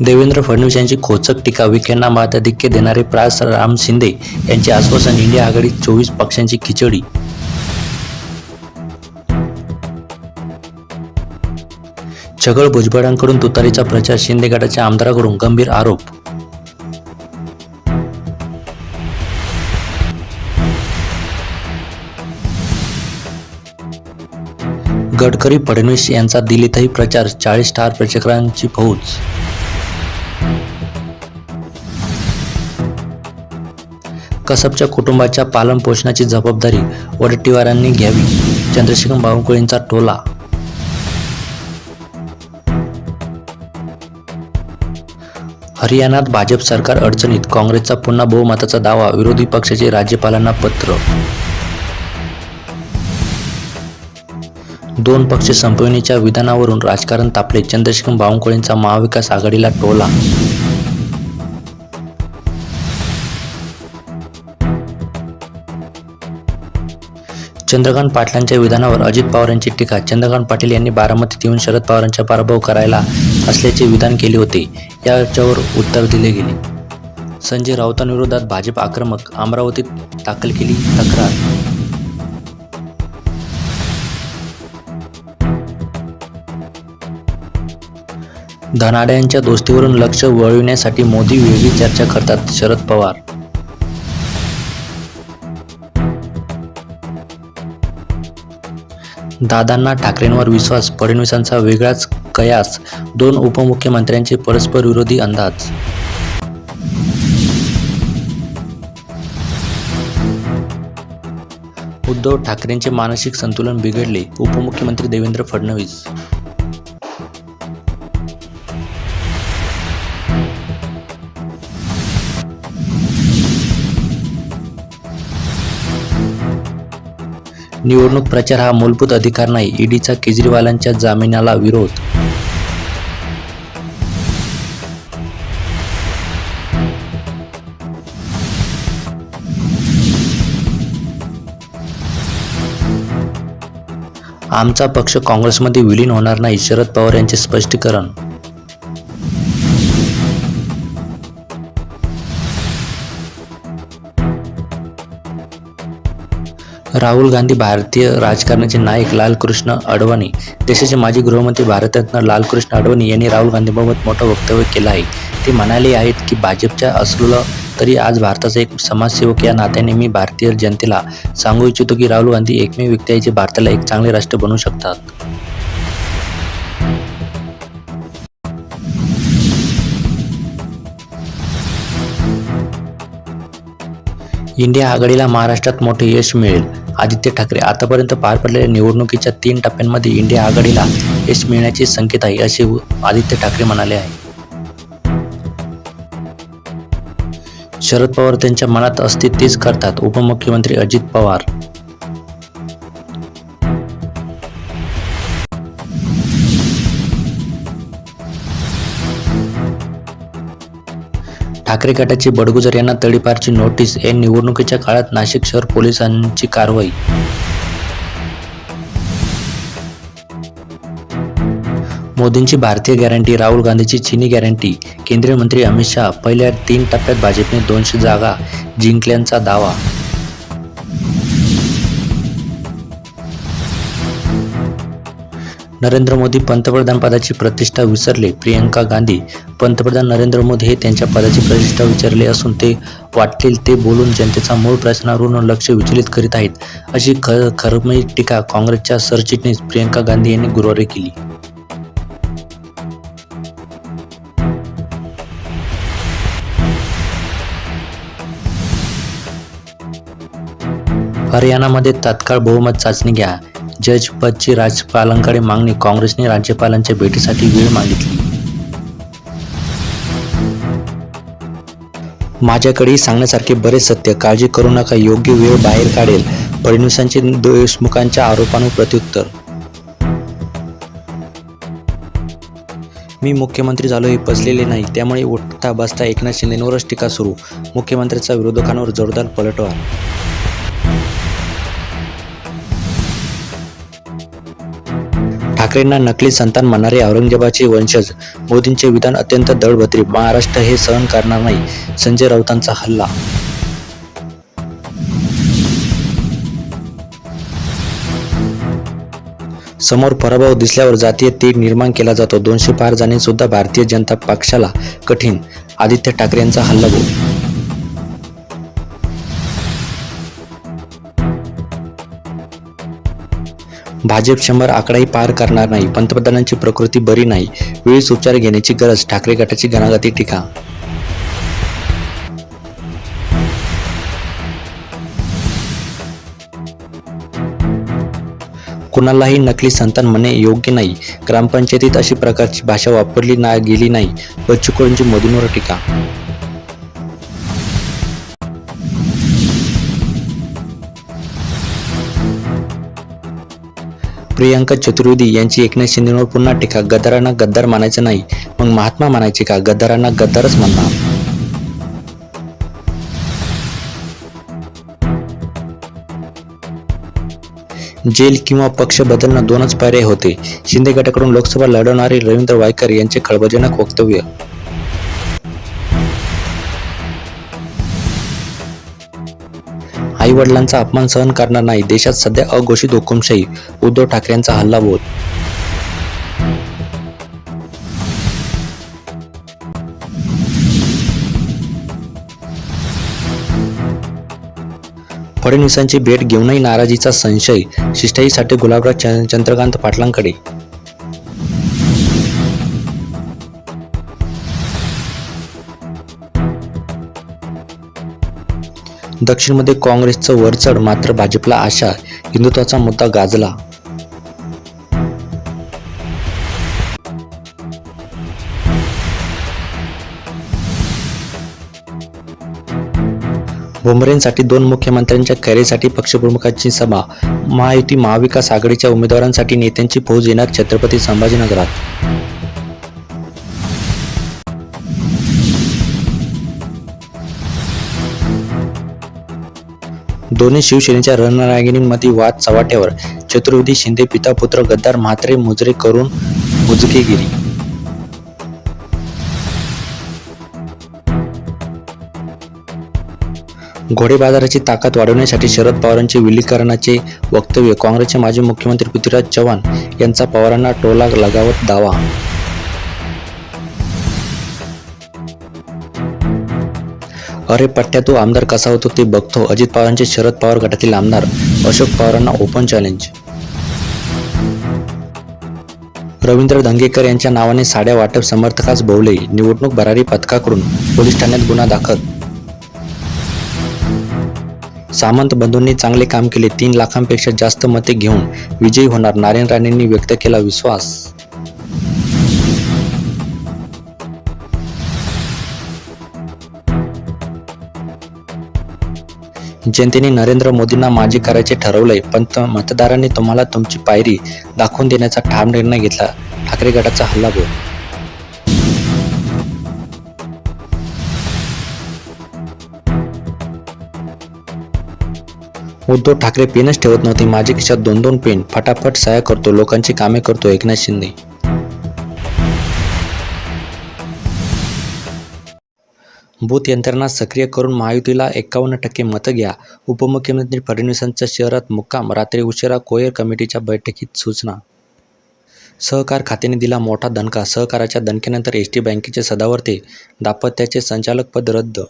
देवेंद्र फडणवीस यांची खोचक टीका विखेंना मताधिक्य देणारे प्रास राम शिंदे यांचे आश्वासन इंडिया आघाडीत चोवीस पक्षांची खिचडी. छगळ भुजबळांकडून तुतारीचा प्रचार शिंदे गटाच्या आमदाराकडून गंभीर आरोप. गडकरी फडणवीस यांचा दिल्लीतही प्रचार चाळीस स्टार प्रेक्षकांची फौज. कसबच्या कुटुंबाच्या पालनपोषणाची जबाबदारी वडट्टीवारांनी घ्यावी. चंद्रशेखर बावनकुळेंचा टोला हरियाणात भाजप सरकार अडचणीत काँग्रेसचा पुन्हा बहुमताचा दावा विरोधी पक्षाचे राज्यपालांना पत्र दोन पक्ष संपविण्याच्या विधानावरून राजकारण तापले. चंद्रशेखर बावनकुळेंचा महाविकास आघाडीला टोला. चंद्रकांत पाटलांच्या विधानावर अजित पवार यांची टीका. चंद्रकांत पाटील यांनी बारामतीत येऊन शरद पवारांचा पराभव करायला असल्याचे विधान केले होते. याच्यावर उत्तर दिले गेले. संजय राऊतांविरोधात भाजप आक्रमक अमरावतीत दाखल केली तक्रार. धनाड्यांच्या दोस्तीवरून लक्ष वळविण्यासाठी मोदी वेगळी चर्चा करतात शरद पवार. दादांना ठाकरेंवर विश्वास फडणवीसांचा वेगळाच कयास दोन उपमुख्यमंत्र्यांचे परस्पर विरोधी अंदाज. उद्धव ठाकरेंचे मानसिक संतुलन बिघडले उपमुख्यमंत्री देवेंद्र फडणवीस निवडणूक प्रचार हा मूलभूत अधिकार नाही. ईडीचा केजरीवालांच्या जामिनाला विरोध आमचा पक्ष काँग्रेसमध्ये विलीन होणार नाही शरद पवार यांचे स्पष्टीकरण राहुल गांधी भारतीय राजकारणाचे नायक लालकृष्ण अडवाणी देशाचे माजी गृहमंत्री भारतरत्न लालकृष्ण अडवाणी यांनी राहुल गांधीबाबत मोठं वक्तव्य केलं आहे. ते म्हणाले आहेत की भाजपच्या असलं तरी आज भारताचा एक समाजसेवक या नात्याने मी भारतीय जनतेला सांगू इच्छितो की राहुल गांधी एकमेव व्यक्ती आहे जे भारताला एक चांगले राष्ट्र बनवू शकतात. इंडिया आघाडीला महाराष्ट्रात मोठे यश मिळेल. आदित्य ठाकरे आतापर्यंत पार पडलेल्या निवडणुकीच्या तीन टप्प्यांमध्ये इंडिया आघाडीला यश मिळण्याचे संकेत आहे असे आदित्य ठाकरे म्हणाले आहे. शरद पवार त्यांच्या मनात असते तेच करतात उपमुख्यमंत्री अजित पवार. ठाकरे गटाचे बडगुजर यांना तडीपारची नोटीस. या निवडणुकीच्या काळात नाशिक शहर पोलिसांची कारवाई. मोदींची भारतीय गॅरंटी राहुल गांधीची चीनी गॅरंटी. केंद्रीय मंत्री अमित शहा पहिल्या तीन टप्प्यात भाजपने दोनशे जागा जिंकल्याचा दावा. नरेंद्र मोदी पंतप्रधान पदाची प्रतिष्ठा विसरले. प्रियंका गांधी पंतप्रधान नरेंद्र मोदी हे त्यांच्या पदाची प्रतिष्ठा विचारले असून ते वाटतील ते बोलून जनतेचा मूळ प्रश्नावरून लक्ष विचलित करीत आहेत. अशी ख खरमई टीका काँग्रेसच्या सरचिटणीस प्रियंका गांधी यांनी गुरुवारी केली. हरियाणामध्ये तात्काळ बहुमत चाचणी घ्या. जजपदची राज्यपालांकडे मागणी. काँग्रेसने राज्यपालांच्या भेटीसाठी वेळ मागितली. माझ्याकडेही सांगण्यासारखे बरेच सत्य. काळजी करू नका योग्य वेळ बाहेर काढेल. फडणवीसांचे देशमुखांच्या आरोपांवर प्रत्युत्तर. मी मुख्यमंत्री झालो हे पचलेले नाही. त्यामुळे उठता बसता एकनाथ शिंदेवरच टीका सुरू. मुख्यमंत्र्यांचा विरोधकांवर जोरदार पलटवार ठाकरेंना नकली संतान म्हणणारे औरंगजेबाचे वंशज. मोदींचे विधान अत्यंत दळभत्री. महाराष्ट्र हे सहन करणार नाही. संजय राऊतांचा हल्ला. समोर पराभव दिसल्यावर जातीय तीड निर्माण केला जातो. दोनशे पार जाणे सुद्धा भारतीय जनता पक्षाला कठीण. आदित्य ठाकरे यांचा हल्लाबोल भाजप शंभर आकडाही पार करणार नाही. पंतप्रधानांची प्रकृती बरी नाही. वेळीच उपचार घेण्याची गरज. ठाकरे गटाची घणाघाती टीका. कुणालाही नकली संतान म्हणणे योग्य नाही. ग्रामपंचायतीत अशी प्रकारची भाषा वापरली ना गेली नाही. बच्चू कडूंची मोदींवर टीका. प्रियांका चतुर्वेदी यांची एकनाथ शिंदेवर पुन्हा टीका. गद्दारांना गद्दार मानायचं नाही मग महात्मा मानायचे का? गद्दारांना गद्दारच म्हणणार. जेल किंवा पक्ष बदलणं दोनच पर्याय होते. शिंदे गटाकडून लोकसभा लढवणारे रवींद्र वायकर यांचे खळबळजनक वक्तव्य आई वडिलांचा अपमान सहन करणार नाही. देशात सध्या अघोषित हुकुमशाही. उद्धव ठाकरेंचा हल्लाबोल फडणवीसांची भेट घेऊनही नाराजीचा संशय. शिष्टाईसाठी गुलाबराव च- चंद्रकांत पाटलांकडे दक्षिणमध्ये काँग्रेसचं वरचढ मात्र भाजपला आशा हिंदुत्वाचा मुद्दा गाजला. भुमरेंसाठी दोन मुख्यमंत्र्यांच्या कैरेसाठी पक्षप्रमुखांची सभा महायुती महाविकास आघाडीच्या उमेदवारांसाठी नेत्यांची फौज येणार छत्रपती संभाजीनगरात. दोन्ही शिवसेनेच्या रणरागिणींमध्ये वाद चव्हाट्यावर. चतुर्वेदी शिंदे पिता पुत्र गद्दार म्हात्रे मुजरे करून मुजकेगिरी घोडे बाजाराची ताकद वाढवण्यासाठी शरद पवारांचे विलीकरणाचे वक्तव्य. काँग्रेसचे माजी मुख्यमंत्री पृथ्वीराज चव्हाण यांचा पवारांना टोला लगावत दावा. अरे पट्ट्या तो आमदार कसा होतो ते बघतो. अजित पवारांचे शरद पवार गटातील आमदार अशोक पवारांना ओपन चॅलेंज रवींद्र धंगेकर यांच्या नावाने साड्या वाटप समर्थकास भोवले. निवडणूक भरारी पथकाकडून पोलीस ठाण्यात गुन्हा दाखल. सामंत बंधूंनी चांगले काम केले. तीन लाखांपेक्षा जास्त मते घेऊन विजयी होणार. नारायण राणेंनी व्यक्त केला विश्वास. जनतेने नरेंद्र मोदींना माजी करायचे ठरवलंय पण मतदारांनी तुम्हाला तुमची पायरी दाखवून देण्याचा ठाम निर्णय घेतला. ठाकरे गटाचा हल्लाबोल उद्धव ठाकरे पेनच ठेवत नव्हते. माझे खिशात दोन दोन पेन. फटाफट सहाय्य करतो. लोकांची कामे करतो एकनाथ शिंदे. बूथ यंत्रणा सक्रिय करून महायुतीला एकावन्न टक्के मतं घ्या. उपमुख्यमंत्री फडणवीसांचा शहरात मुक्काम रात्री उशिरा कोयर कमिटीच्या बैठकीत सूचना. सहकार खात्याने दिला मोठा दणका सहकाराच्या दणक्यानंतर एस टी बँकेचे सदावर्ते दाम्पत्याचे संचालकपद रद्द